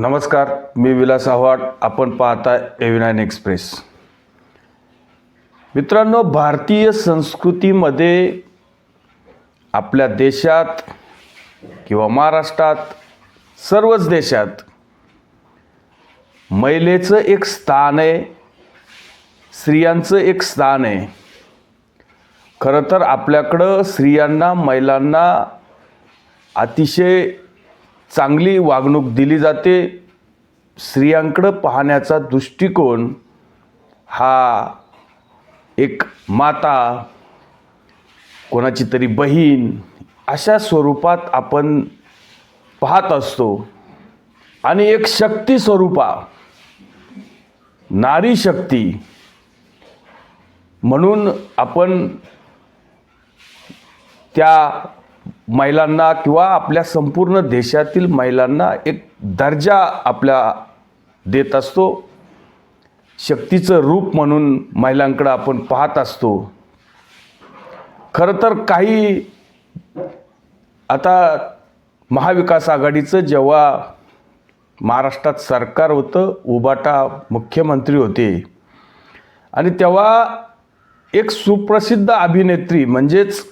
नमस्कार मी विलास आव्हाड. आपण पाहता एव्हिनाईन एक्सप्रेस मित्रांनो भारतीय संस्कृतीमध्ये आपल्या देशात किंवा महाराष्ट्रात सर्वच देशात महिलेचं एक स्थान आहे स्त्रियांचं एक स्थान आहे. खरं तर आपल्याकडं स्त्रियांना महिलांना अतिशय चांगली वागणूक दिली जाते. स्त्रियांकडं पाहण्याचा दृष्टिकोन हा एक माता कोणाची तरी बहीण अशा स्वरूपात आपण पाहत असतो. आणि एक शक्ती स्वरूपा नारी शक्ती. म्हणून आपण त्या महिलांना किंवा आपल्या संपूर्ण देशातील महिलांना एक दर्जा आपल्या देत असतो. शक्तीचं रूप म्हणून महिलांकडं आपण पाहत असतो. खरं तर काही आता महाविकास आघाडीचं जेव्हा महाराष्ट्रात सरकार होतं उबाटा मुख्यमंत्री होते. आणि तेव्हा एक सुप्रसिद्ध अभिनेत्री म्हणजेच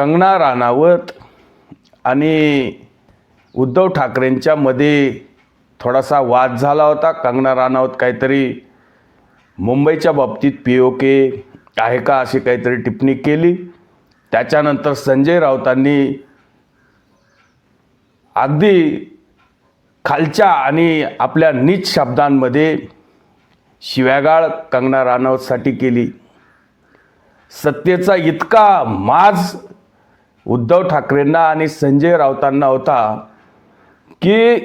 कंगना राणावत आणि उद्धव ठाकरेंच्या मध्ये थोडासा वाद झाला होता. कंगना राणावत काहीतरी मुंबईच्या बाबतीत पी ओ के आहे का अशी काहीतरी टिप्पणी केली. त्याच्यानंतर संजय राऊतांनी अगदी खालच्या आणि आपल्या नीच शब्दांमध्ये शिव्यागाळ कंगना राणावतसाठी केली. सत्तेचा इतका माज उद्धव ठाकरेंना आणि संजय राऊतांना होता की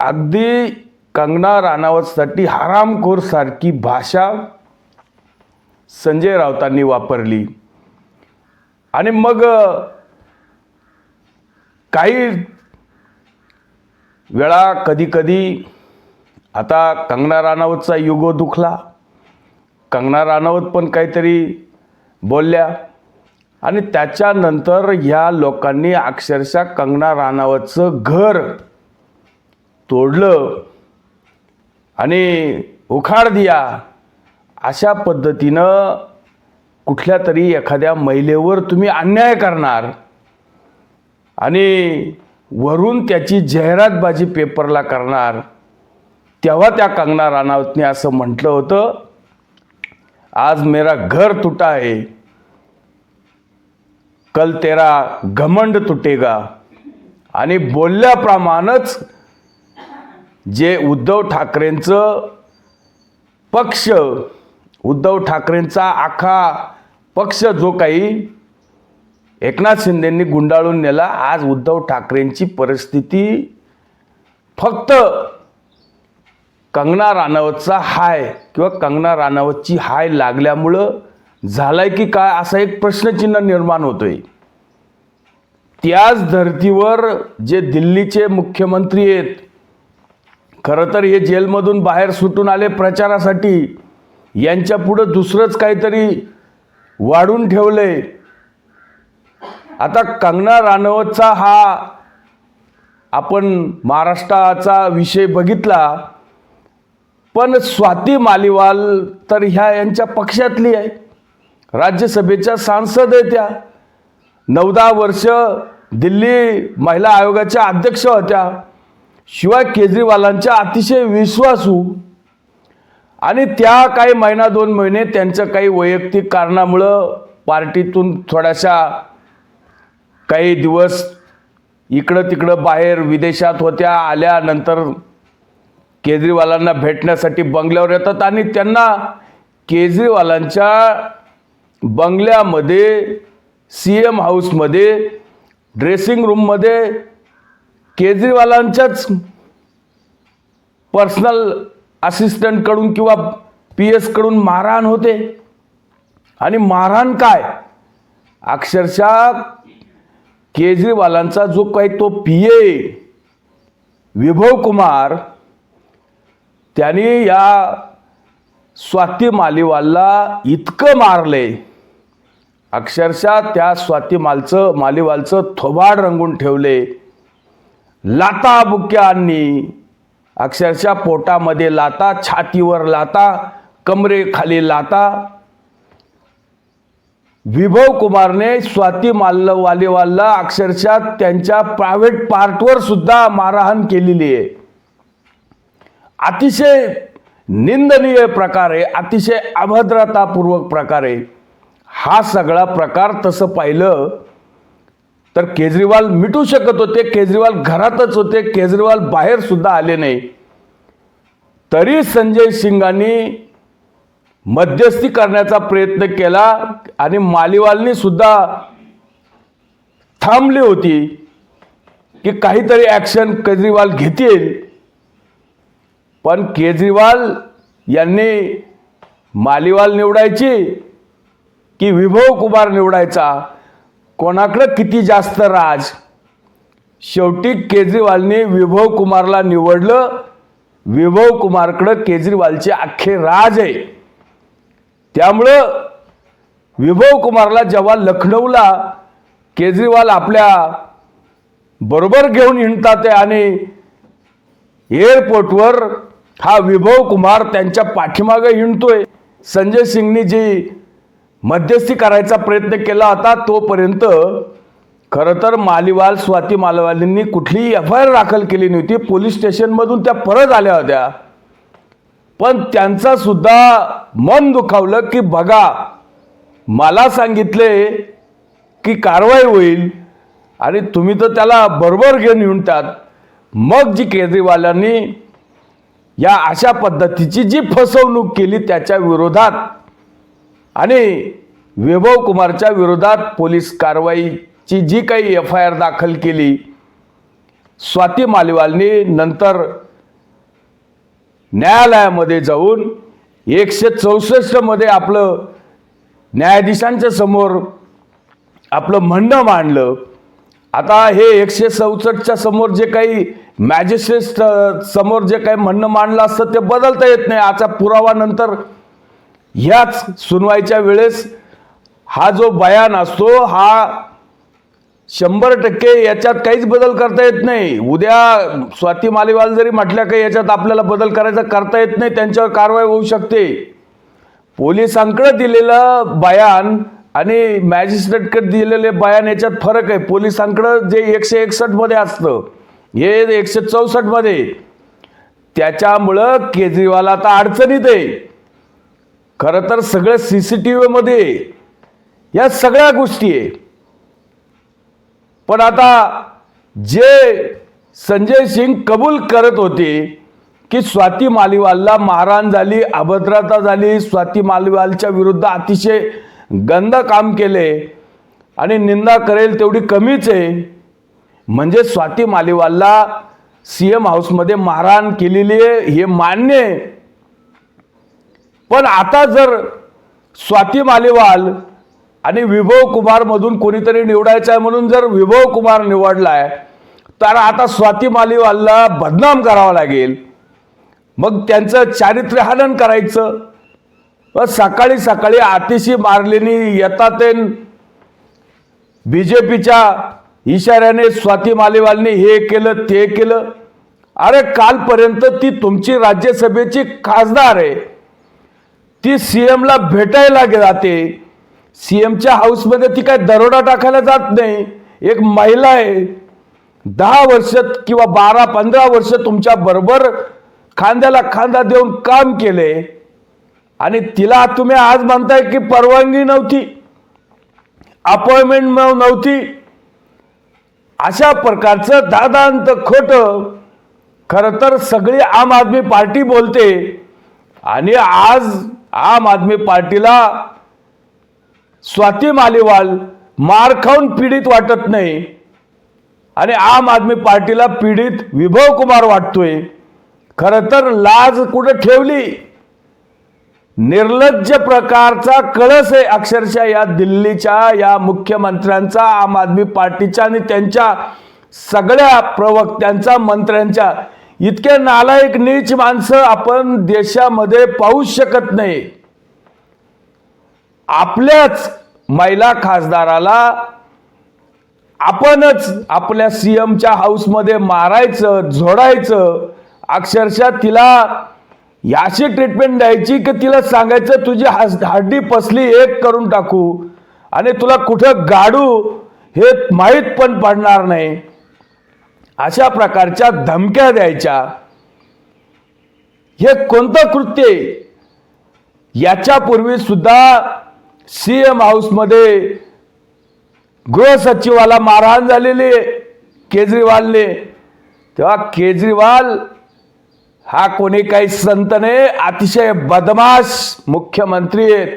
अगदी कंगना राणावतसाठी हरामखोरसारखी भाषा संजय राऊतांनी वापरली. आणि मग काही वेळा कधी कधी आता कंगना राणावतचा युगो दुखला. कंगना राणावत पण काहीतरी बोलल्या. आणि त्याच्यानंतर ह्या लोकांनी अक्षरशः कंगना राणावतचं घर तोडलं आणि उखाड दिया. अशा पद्धतीनं कुठल्या तरी एखाद्या महिलेवर तुम्ही अन्याय करणार. आणि वरून त्याची जाहिरातबाजी पेपरला करणार. तेव्हा त्या कंगना राणावतने असं म्हटलं होतं आज मेरा घर तुटा आहे कल तेरा घमंड तुटेगा. आणि बोलल्याप्रमाणेच जे उद्धव ठाकरेंचं पक्ष उद्धव ठाकरेंचा आखा पक्ष जो काही एकनाथ शिंदेंनी गुंडाळून नेला आज उद्धव ठाकरेंची परिस्थिती फक्त कंगना राणावतचा हाय किंवा कंगना राणावतची हाय लागल्यामुळं झालाय की काय असा एक प्रश्नचिन्ह निर्माण होतोय. त्याच धर्तीवर जे दिल्लीचे मुख्यमंत्री आहेत खरं तर हे जेलमधून बाहेर सुटून आले प्रचारासाठी यांच्या पुढं दुसरंच काहीतरी वाढून ठेवलंय. आता कंगना राणावतचा हा आपण महाराष्ट्राचा विषय बघितला पण स्वाती मालिवाल तर ह्या यांच्या पक्षातली आहे. राज्यसभेच्या सांसद आहे त्या. नऊ दहा वर्ष दिल्ली महिला आयोगाच्या अध्यक्ष होत्या. शिवाय केजरीवालांच्या अतिशय विश्वासू. आणि त्या काही महिना दोन महिने त्यांचं काही वैयक्तिक कारणामुळं पार्टीतून थोड्याशा काही दिवस इकडं तिकडं बाहेर विदेशात होत्या. आल्यानंतर केजरीवालांना भेटण्यासाठी बंगल्यावर येतात आणि त्यांना केजरीवालांच्या बंगल्यामध्ये सी एम हाऊसमध्ये ड्रेसिंग रूममध्ये केजरीवालांच्याच पर्सनल असिस्टंटकडून किंवा पी एसकडून मारहाण होते. आणि मारहाण काय? अक्षरशः केजरीवालांचा जो काही तो पी ए विभव कुमार त्यांनी या स्वाती मालिवालला इतकं मारले अक्षरशः त्या स्वाती मालचं मालिवालचं थोबाड रंगून ठेवले. लाता बुक्या आणली अक्षरशः पोटामध्ये लाता छातीवर लाता कमरेखाली लाता. विभव कुमारने स्वाती माल्ल वालेवालला अक्षरशः त्यांच्या प्रायव्हेट पार्टवर सुद्धा मारहाण केलेली आहे. अतिशय निंदनीय प्रकारे अतिशय अभद्रतापूर्वक प्रकारे. हा सगळा प्रकार तसं पाहिलं तर केजरीवाल मिटू शकत होते केजरीवाल घरातच होते केजरीवाल बाहेर सुद्धा आले नाही. तरी संजय सिंगांनी मध्यस्थी करण्याचा प्रयत्न केला आणि मालिवालनी सुद्धा थांबली होती की काहीतरी ॲक्शन केजरीवाल घेतील. पण केजरीवाल यांनी मालिवाल निवडायची की विभव कुमार निवडायचा. कोणाकडं किती जास्त राज? शेवटी केजरीवालने विभव कुमारला निवडलं. विभव कुमारकडं केजरीवालचे अख्खे राज आहे. त्यामुळं विभव कुमारला जेव्हा लखनौला केजरीवाल आपल्या बरोबर घेऊन हिंडतात आहे आणि एअरपोर्टवर हा विभव कुमार त्यांच्या पाठीमागे हिंडतोय. संजय सिंगनी जी मध्यस्थी करायचा प्रयत्न केला होता तोपर्यंत खरं तर मालिवाल स्वाती मालवालींनी कुठलीही एफ आय आर दाखल केली नव्हती. पोलीस स्टेशनमधून त्या परत आल्या होत्या. पण त्यांचा सुद्धा मन दुखावलं की बघा मला सांगितले की कारवाई होईल आणि तुम्ही तर त्याला बरोबर घेऊन येऊनतात मग जी केजरीवालांनी या अशा पद्धतीची जी फसवणूक केली त्याच्या विरोधात आणि वैभव कुमारच्या विरोधात पोलीस कारवाईची जी काही एफ आय आर दाखल केली स्वाती मालिवालनी नंतर न्यायालयामध्ये जाऊन एकशे चौसष्टमध्ये आपलं न्यायाधीशांच्या समोर आपलं म्हणणं मांडलं. आता हे एकशे चौसष्टच्या समोर जे काही मॅजिस्ट्रेट समोर जे काही म्हणणं मांडलं असतं ते बदलता येत नाही. आता पुरावा नंतर ह्याच सुनवाईच्या वेळेस हा जो बयान असतो हा शंभर टक्के याच्यात काहीच बदल करता येत नाही. उद्या स्वाती मालेवाल जरी म्हटल्या काही याच्यात आपल्याला बदल करायचा करता येत नाही त्यांच्यावर कारवाई होऊ शकते. पोलिसांकडं दिलेलं बयान आणि मॅजिस्ट्रेटकडे दिलेले बयान याच्यात फरक आहे. पोलिसांकडं जे एकशे एकसष्टमध्ये असतं हे एकशे चौसष्टमध्ये त्याच्यामुळं केजरीवाल आता अडचणीत आहे. खरं तर सगळं सी सी टी व्हीमध्ये या सगळ्या गोष्टी आहे. पण आता जे संजय सिंग कबूल करत होते की स्वाती मालिवालला मारहाण झाली अभद्रता झाली स्वाती मालिवालच्या विरुद्ध अतिशय गंद काम केले आणि निंदा करेल तेवढी कमीच आहे. म्हणजे स्वाती मालिवालला सी एम हाऊसमध्ये मारहाण केलेली आहे हे मान्य आहे. पण आता जर स्वाती मालेवाल आणि विभव कुमारमधून कोणीतरी निवडायचं आहे म्हणून जर विभव कुमार निवडलाय तर आता स्वाती मालेवालला बदनाम करावा लागेल. मग त्यांचं चारित्र्यहनन करायचं. व सकाळी सकाळी आतिशी मारलेली येतात बी जे पीच्या इशाऱ्याने स्वाती मालेवालने हे केलं ते केलं. अरे कालपर्यंत ती तुमची राज्यसभेची खासदार आहे. ती सी एमला भेटायला जाते सी एमच्या हाऊसमध्ये ती काय दरोडा टाकायला जात नाही. एक महिला आहे दहा वर्ष किंवा बारा पंधरा वर्ष तुमच्या बरोबर खांद्याला खांदा देऊन काम केले. आणि तिला तुम्ही आज म्हणताय की परवानगी नव्हती अपॉइंटमेंट नव्हती. अशा प्रकारचं दादांत खोटं खरं तर सगळी आम आदमी पार्टी बोलते. आणि आज आम आदमी पार्टीला स्वाती मालिवाल मार खाऊन पीडित वाटत नाही. आणि आम आदमी पार्टीला पीडित विभव कुमार वाटतोय. खरं तर लाज कुठं ठेवली? निर्लज्ज प्रकारचा कळस आहे अक्षरशः या दिल्लीच्या या मुख्यमंत्र्यांचा आम आदमी पार्टीच्या आणि त्यांच्या सगळ्या प्रवक्त्यांचा मंत्र्यांच्या. इतक्या नालायक नीच माणसं आपण देशामध्ये पाहू शकत नाही. आपल्याच महिला खासदाराला आपणच आपल्या सीएमच्या हाऊसमध्ये मारायचं झोडायचं अक्षरशः तिला अशी ट्रीटमेंट द्यायची की तिला सांगायचं तुझी हड्डी पसली एक करून टाकू आणि तुला कुठं गाडू हे माहीत पण पडणार नाही. अशा प्रकारच्या धमक्या द्यायच्या. हे कोणतं कृत्य आहे? याच्यापूर्वी सुद्धा सी एम हाऊसमध्ये गृहसचिवाला मारहाण झालेली आहे केजरीवालने. तेव्हा केजरीवाल हा कोणी काही संत नाही अतिशय बदमाश मुख्यमंत्री आहेत.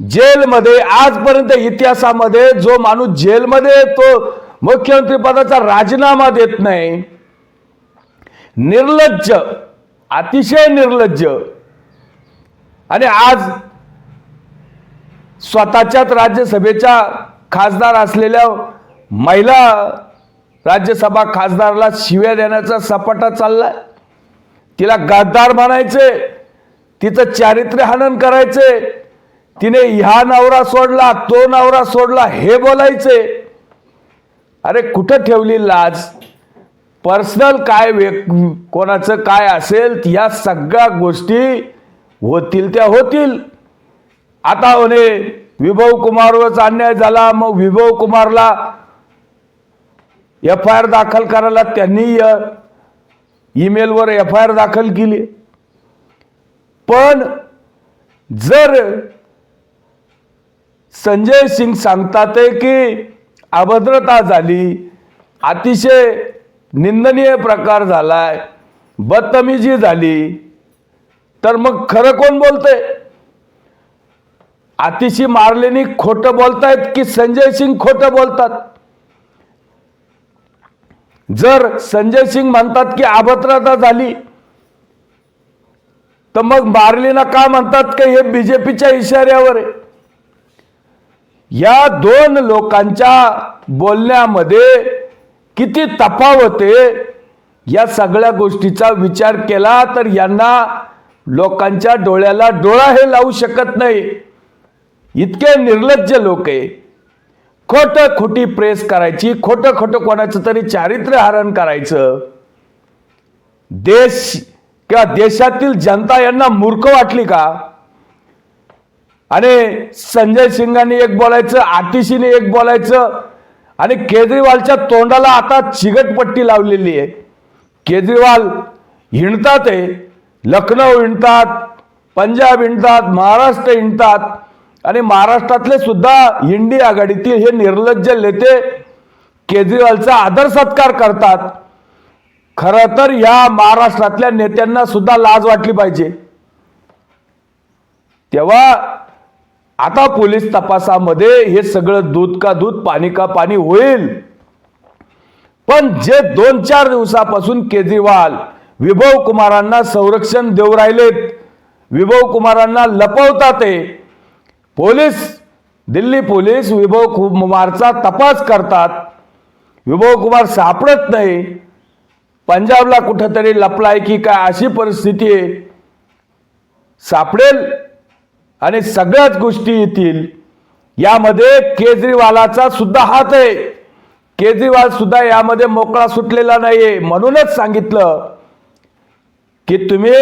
जेलमध्ये आजपर्यंत इतिहासामध्ये जो माणूस जेलमध्ये तो मुख्यमंत्री पदाचा राजीनामा देत नाही. निर्लज्ज अतिशय निर्लज्ज. आणि आज स्वतःच्याच राज्यसभेच्या खासदार असलेल्या महिला राज्यसभा खासदारला शिव्या देण्याचा सपाटा चाललाय. तिला गद्दार म्हणायचे तिचं चारित्र्य हनन करायचे तिने ह्या नवरा सोडला तो नवरा सोडला हे बोलायचे. अरे कुठं ठेवली लाज? पर्सनल काय वे कोणाचं काय असेल ह्या सगळ्या गोष्टी होतील त्या होतील. आता म्हणे विभव कुमारवरच अन्याय झाला मग विभव कुमारला एफ आय आर दाखल करायला त्यांनी ईमेलवर एफ आय आर दाखल केली. पण जर संजय सिंग सांगतात की अभद्रता झाली. अतिशय निंदनीय प्रकार झालाय. बदतमीजी झाली. तर मग खरं कोण बोलतंय? अतिशी मारलेनी खोटं बोलतायत की संजय सिंग खोटं बोलतात? जर संजय सिंग म्हणतात की अभद्रता झाली तर मग मारलीना का म्हणतात की हे बीजेपीच्या इशाऱ्यावर आहे? या दोन लोकांच्या बोलण्यामध्ये किती तफावत आहे या सगळ्या गोष्टीचा विचार केला तर यांना लोकांच्या डोळ्याला डोळा हे लावू शकत नाही. इतके निर्लज्ज लोक आहे. खोटं खोटी प्रेस करायची खोटं खोटं कोणाचं तरी चारित्र्य हरण करायचं. देश किंवा देशातील जनता यांना मूर्ख वाटली का? आणि संजय सिंगांनी एक बोलायचं आतिशीने एक बोलायचं आणि केजरीवालच्या तोंडाला आता चिगटपट्टी लावलेली आहे. केजरीवाल हिंडतात आहे लखनौ हिंडतात पंजाब हिंडतात महाराष्ट्र हिंडतात आणि महाराष्ट्रातले सुद्धा हिंडी आघाडीतील हे निर्लज्ज नेते केजरीवालचा आदर सत्कार करतात. खरं तर या महाराष्ट्रातल्या नेत्यांना सुद्धा लाज वाटली पाहिजे. तेव्हा आता पोलीस तपासामध्ये हे सगळं दूध का दूध पाणी का पाणी होईल? पण जे दोन चार दिवसापासून केजरीवाल विभव कुमारांना संरक्षण देऊ राहिलेत विभव कुमारांना लपवतात ते पोलीस दिल्ली पोलीस विभव कुमारचा तपास करतात. विभव कुमार सापडत नाही. पंजाबला कुठंतरी लपलाय की काय अशी परिस्थिती आहे. सापडेल? आणि सगळ्याच गोष्टी येतील. यामध्ये केजरीवालाचा सुद्धा हात आहे. केजरीवाल सुद्धा यामध्ये मोकळा सुटलेला नाहीये. म्हणूनच सांगितलं की तुम्ही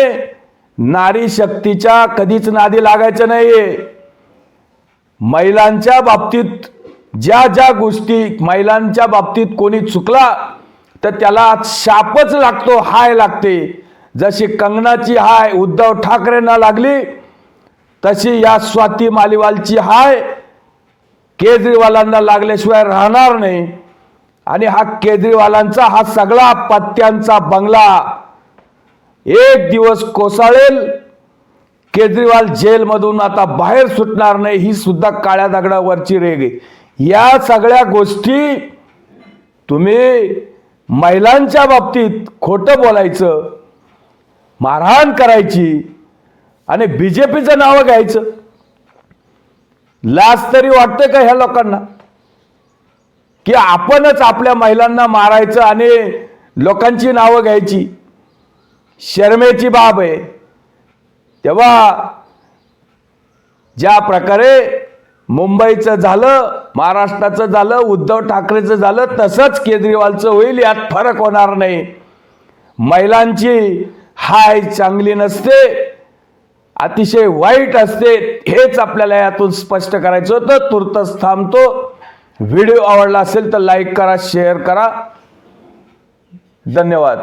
नारी शक्तीच्या कधीच नादी लागायचं नाहीये. महिलांच्या बाबतीत ज्या ज्या गोष्टी महिलांच्या बाबतीत कोणी चुकला तर त्याला शापच लागतो हाय लागते. जशी कंगनाची हाय उद्धव ठाकरेंना लागली तशी या स्वाती मालिवालची हाय. केजरीवालांना लागल्याशिवाय राहणार नाही. आणि हा केजरीवालांचा हा सगळा पत्त्यांचा बंगला एक दिवस कोसळेल. केजरीवाल जेलमधून आता बाहेर सुटणार नाही ही सुद्धा काळ्या दगडावरची रेग आहे. या सगळ्या गोष्टी तुम्ही महिलांच्या बाबतीत खोटं बोलायचं मारहाण करायची आणि बीजेपीचं नाव घ्यायचं. लाज तरी वाटते का ह्या लोकांना? की आपणच आपल्या महिलांना मारायचं आणि लोकांची नावं घ्यायची. शर्मेची बाब आहे. तेव्हा ज्या प्रकारे मुंबईचं झालं महाराष्ट्राचं झालं उद्धव ठाकरेचं झालं तसंच केजरीवालचं होईल यात फरक होणार नाही. महिलांची हाय चांगली नसते. अतिशय वाईट असते हेच आपल्याला यातून स्पष्ट करायचं होतं. तुर्तच थांबतो. व्हिडिओ आवडला असेल तर लाईक करा शेअर करा. धन्यवाद.